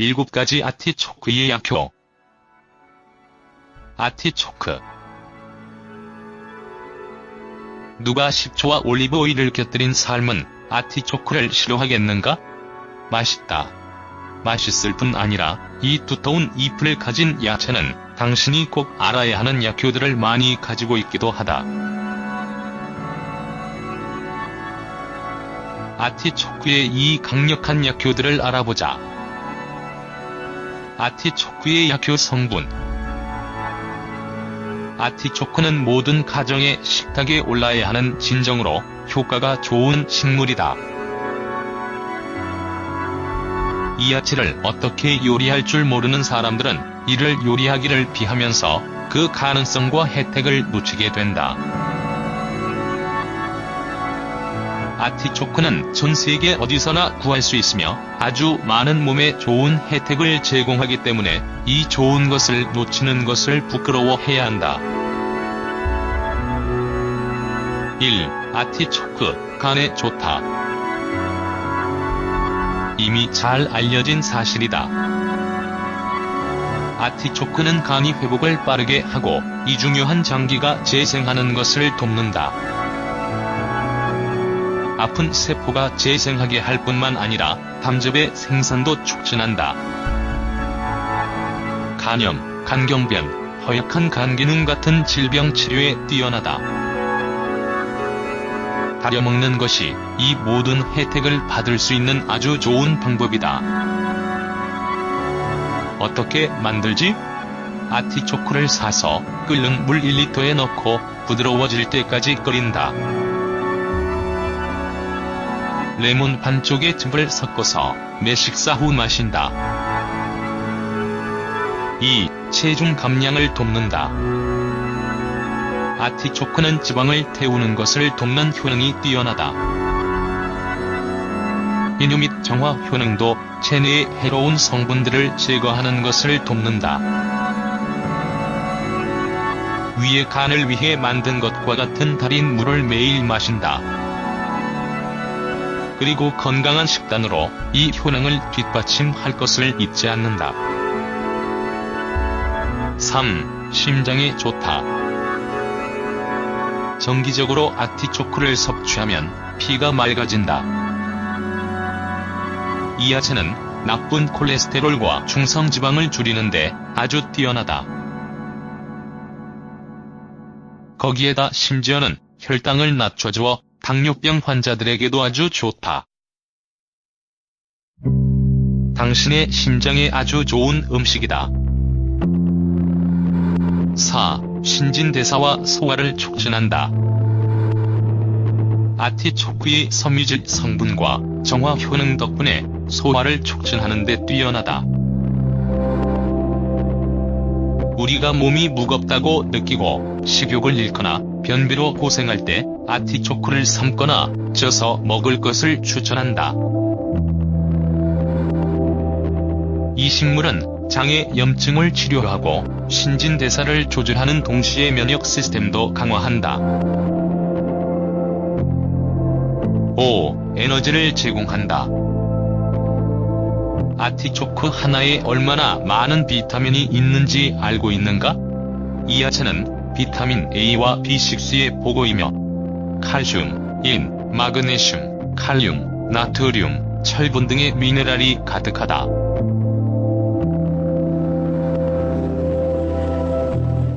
7가지 아티초크의 약효 아티초크 누가 식초와 올리브 오일을 곁들인 삶은 아티초크를 싫어하겠는가? 맛있다. 맛있을 뿐 아니라 이 두터운 잎을 가진 야채는 당신이 꼭 알아야 하는 약효들을 많이 가지고 있기도 하다. 아티초크의 이 강력한 약효들을 알아보자. 아티초크의 약효 성분 아티초크는 모든 가정의 식탁에 올라야 하는 진정으로 효과가 좋은 식물이다. 이 야채를 어떻게 요리할 줄 모르는 사람들은 이를 요리하기를 비하면서 그 가능성과 혜택을 놓치게 된다. 아티초크는 전 세계 어디서나 구할 수 있으며 아주 많은 몸에 좋은 혜택을 제공하기 때문에 이 좋은 것을 놓치는 것을 부끄러워해야 한다. 1. 아티초크, 간에 좋다. 이미 잘 알려진 사실이다. 아티초크는 간이 회복을 빠르게 하고 이 중요한 장기가 재생하는 것을 돕는다. 아픈 세포가 재생하게 할 뿐만 아니라 담즙의 생산도 촉진한다. 간염, 간경변, 허약한 간 기능 같은 질병 치료에 뛰어나다. 다려먹는 것이 이 모든 혜택을 받을 수 있는 아주 좋은 방법이다. 어떻게 만들지? 아티초크를 사서 끓는 물 1리터에 넣고 부드러워질 때까지 끓인다. 레몬 반쪽의 즙을 섞어서 매 식사 후 마신다. 2. 체중 감량을 돕는다. 아티초크는 지방을 태우는 것을 돕는 효능이 뛰어나다. 이뇨 및 정화 효능도 체내의 해로운 성분들을 제거하는 것을 돕는다. 위의 간을 위해 만든 것과 같은 달인 물을 매일 마신다. 그리고 건강한 식단으로 이 효능을 뒷받침할 것을 잊지 않는다. 3. 심장에 좋다. 정기적으로 아티초크를 섭취하면 피가 맑아진다. 이 야채는 나쁜 콜레스테롤과 중성지방을 줄이는데 아주 뛰어나다. 거기에다 심지어는 혈당을 낮춰주어 당뇨병 환자들에게도 아주 좋다. 당신의 심장에 아주 좋은 음식이다. 4. 신진대사와 소화를 촉진한다. 아티초크의 섬유질 성분과 정화 효능 덕분에 소화를 촉진하는 데 뛰어나다. 우리가 몸이 무겁다고 느끼고 식욕을 잃거나 변비로 고생할 때 아티초크를 삶거나 쪄서 먹을 것을 추천한다. 이 식물은 장의 염증을 치료하고 신진대사를 조절하는 동시에 면역 시스템도 강화한다. 5. 에너지를 제공한다. 아티초크 하나에 얼마나 많은 비타민이 있는지 알고 있는가? 이 야채는 비타민 A와 B6의 보고이며 칼슘, 인, 마그네슘, 칼륨, 나트륨, 철분 등의 미네랄이 가득하다.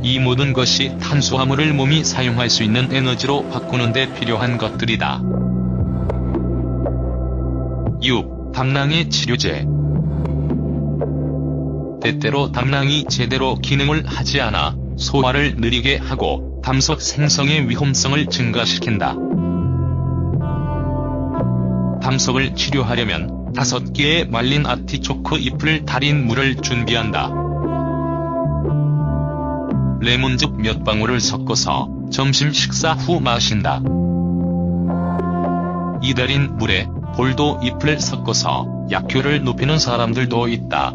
이 모든 것이 탄수화물을 몸이 사용할 수 있는 에너지로 바꾸는 데 필요한 것들이다. 6. 담낭의 치료제 때때로 담낭이 제대로 기능을 하지 않아 소화를 느리게 하고 담석 생성의 위험성을 증가시킨다. 담석을 치료하려면 5개의 말린 아티초크 잎을 달인 물을 준비한다. 레몬즙 몇 방울을 섞어서 점심 식사 후 마신다. 이 달인 물에 볼도 잎을 섞어서 약효를 높이는 사람들도 있다.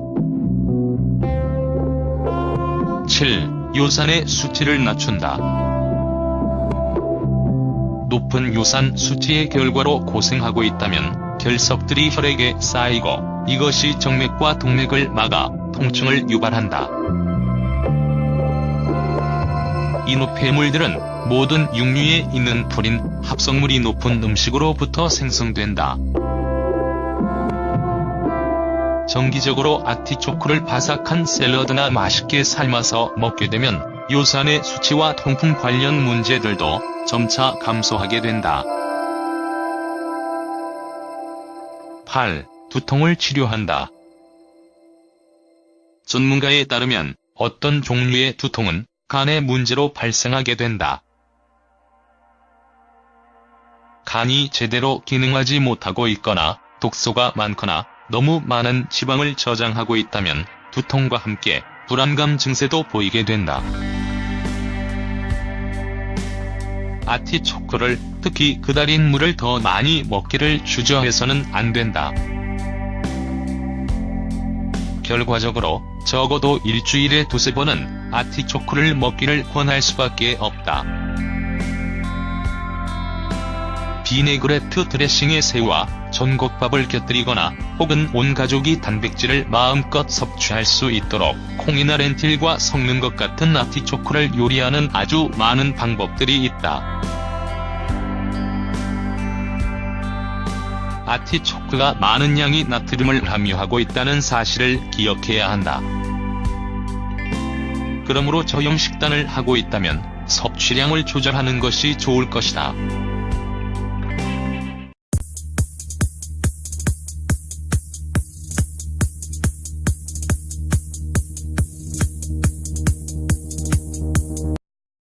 7. 요산의 수치를 낮춘다. 높은 요산 수치의 결과로 고생하고 있다면 결석들이 혈액에 쌓이고 이것이 정맥과 동맥을 막아 통증을 유발한다. 이노폐물들은 모든 육류에 있는 푸린 합성물이 높은 음식으로부터 생성된다. 정기적으로 아티초크를 바삭한 샐러드나 맛있게 삶아서 먹게 되면 요산의 수치와 통풍 관련 문제들도 점차 감소하게 된다. 8. 두통을 치료한다. 전문가에 따르면 어떤 종류의 두통은 간의 문제로 발생하게 된다. 간이 제대로 기능하지 못하고 있거나 독소가 많거나 너무 많은 지방을 저장하고 있다면 두통과 함께 불안감 증세도 보이게 된다. 아티초크를 특히 그달인 물을 더 많이 먹기를 주저해서는 안 된다. 결과적으로 적어도 일주일에 두세 번은 아티초크를 먹기를 권할 수밖에 없다. 비네그레트 드레싱에 새우와 전곡밥을 곁들이거나 혹은 온 가족이 단백질을 마음껏 섭취할 수 있도록 콩이나 렌틸과 섞는 것 같은 아티초크를 요리하는 아주 많은 방법들이 있다. 아티초크가 많은 양의 나트륨을 함유하고 있다는 사실을 기억해야 한다. 그러므로 저염 식단을 하고 있다면 섭취량을 조절하는 것이 좋을 것이다.